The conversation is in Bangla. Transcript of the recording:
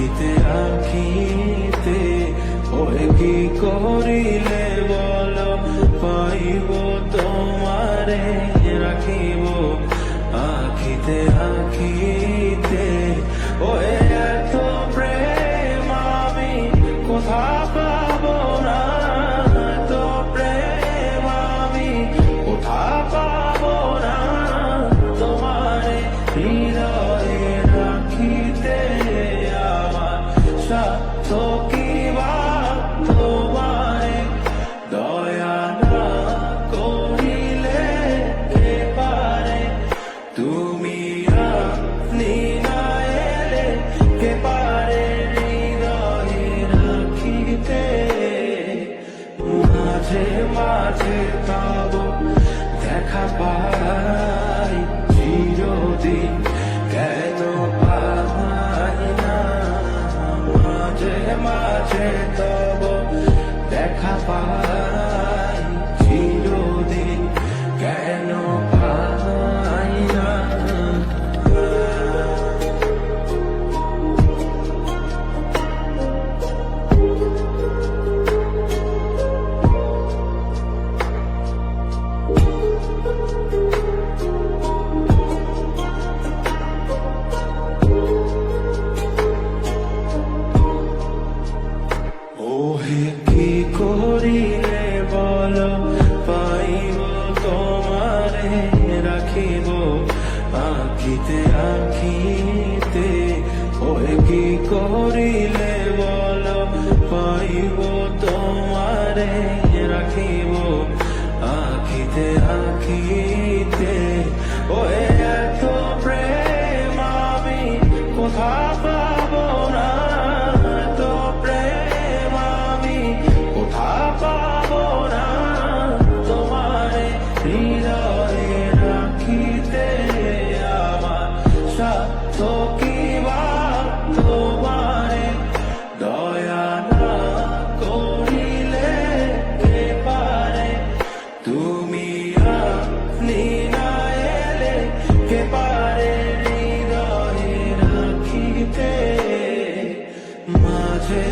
রাখিতে রাখিতে ওই কি করিলে বল? পাইব তোমারে রাখিব আমার সাথ কি বা তোমারে দয়া না করিলে কে পারে তুমি আপনি না এলে কে পারে হৃদয়ে রাখিতে। মাঝে মাঝে তব তব দেখা পাই করিলে বল, পাইব তোমারে, রাখিব আঁকিতে আঁকিতে। ওই কি করিলে বল, পাইব তোমারে, রাখিব আঁকিতে আঁকিতে। ওই এত প্রেম আমি কোথা